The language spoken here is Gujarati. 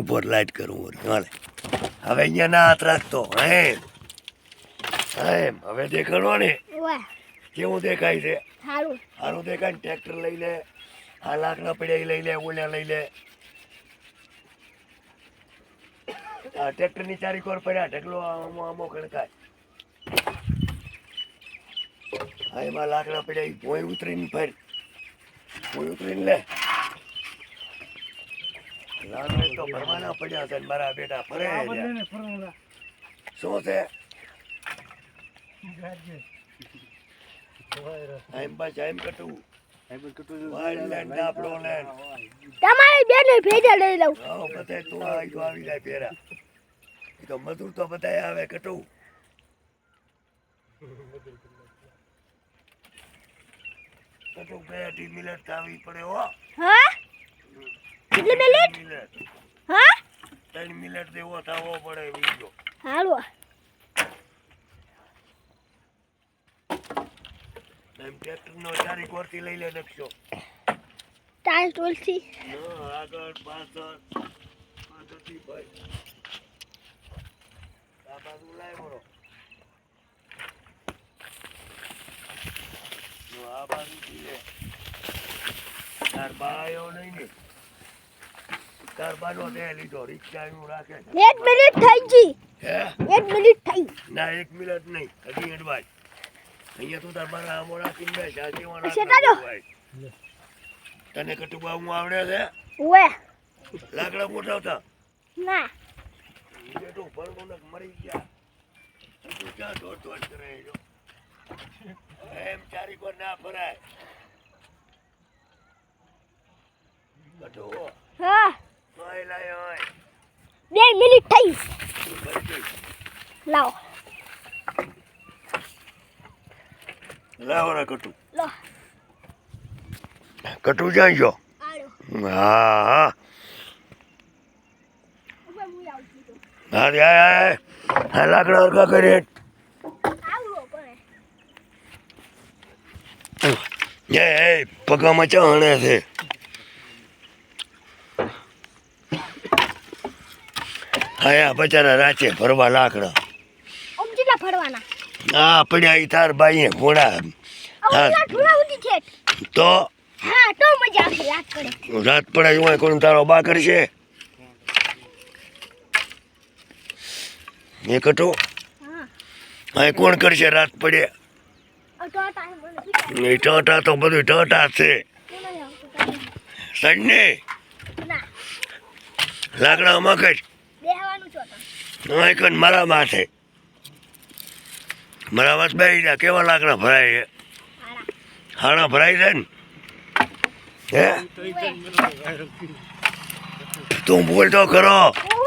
ઉપર લાઈટ કરું ઓર હાલે. હવે અહીંયા ના હાથ રાખતો. એમ એમ હવે દેખાડો ને. કેવું દેખાય છે? સારું સારું દેખાય ને? ટ્રેક્ટર લઈ લે આ લાકડા પડ્યા લઈ લે ઓલ્યા લઈ લે. આ ટ્રેક્ટરની ચારી કોર પડ્યા ઢગલો આમો આમો ખડકાય હા એમાં લાકડા પડ્યા ભોંય ઉતરીને ફર. ભોય ઉતરીને લે. લાકડા તો ભરવાના પડ્યા છે ને મારા બેટા ફરે છે. શું છે? મજૂર તો બધાય આવે કટું. કટું બે અઢી મિનિટ આવી પડે હો. હા? કેટલી મિનિટ હા? ત્રણ મિનિટ જેવો થવો પડે બીજો. હાલો. એમ ટ્રેક્ટરનો ચારી કોરથી લઈ લે નકશો તુલસી ના, આગળ પાછળ પાછળથી ભાઈ. આ બાજુ લાય વળો. આ બાજુ લે. તાર બાયો નહીં ને. તાર તે લીધો રિક્ષા એનું રાખે છે. એક મિનિટ થઈ ગઈ. હે? એક મિનિટ થઈ. ના એક મિનિટ નહીં. હજી એડવાય. અહીંયા તું તાર બાના આમો રાખીને બેસ આ વાળા શેતાડો. તને કટુબા હું આવડે છે? ઓએ. લાકડા ગોઠવતા? ના. બેટું ભરમુનક મરી ગયા. તું ક્યાં દોડ દોડ કરે જો એમ ચારી કોર ના ફરાય. બધું બે મિનિટ થઈ ભરી દે. લાવો લાવો રે કટુ લો કટુ જાય જો આડો હા હા ઉપર હું આવું છું હા રે, હા હા હા લાકડા હરખા કરે આવડો પડે એ એ પગામાં ચાહણે છે હા બચારા રાચે ભરવા લાકડા. ઓમ કેટલા ફરવાના આ પડ્યા ઈ તાર બાઈએ ઘોડા. હા. તો? હા તો મજા આવશે રાત પડે. રાત પડે એમાં કોણ તારો બા કરશે? એ કટો? હા. કોણ કરશે રાત પડે. એ ટાટા તો બધું ટાટા છે. મને નહીં આવતું છો તો અહીં કન મારા માથે. મારા વાસ બેસી જા કેવા લાકડા ભરાય છે? હાણા ભરાય છે ને? હે? તું બોલતો તો ઉવે